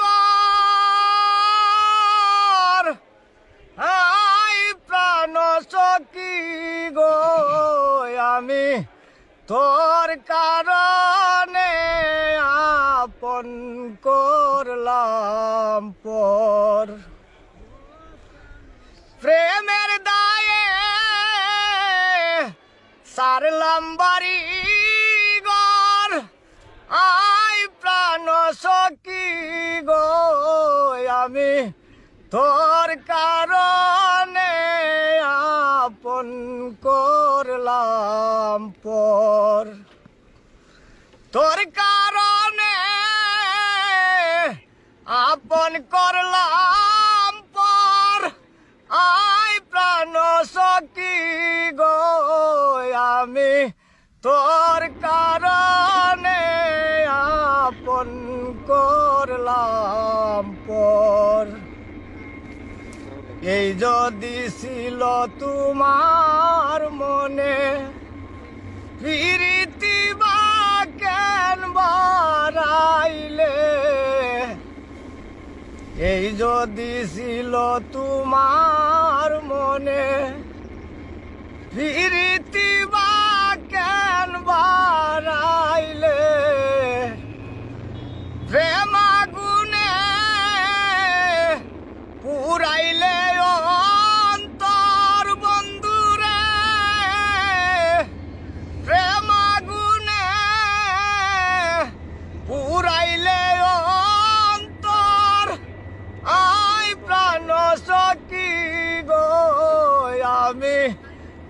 ঘর হাই প্রাণ সখী গো, আমি তোর কারণে আপন করলাম পর। প্রেমের দায়ে সারলাম বাড়ি সখী গো, আমি তোর কারণে আপন করলাম পর। তোর কারণে আপন করলাম পর। আই প্রাণ সখী গো, আমি তোর করলাম পর। এই যদি ছিল তোমার মনে ফিরিতি বা কেন বারাইলে এই যদি ছিল তোমার মনে ফিরিতি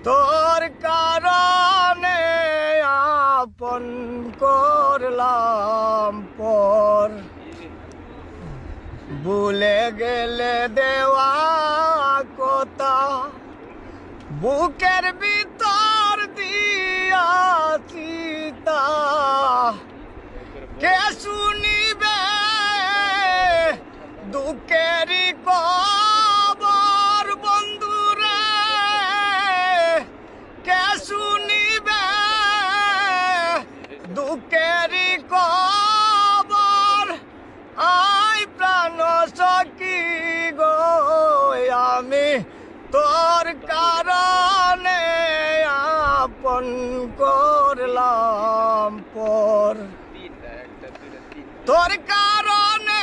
তোর কারণে আপন করলাম পর। ভুলে গেলে দেওয়া কথা, বুকের ভিতর দিয়া চিতা। কে শুনিবে দুঃখেরই কবর তোর কারণে আপন করলাম পর। তোর কারণে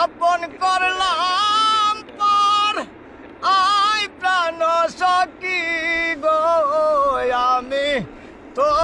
আপন করলাম পর। আই প্রাণ সখী গো, আমি তোর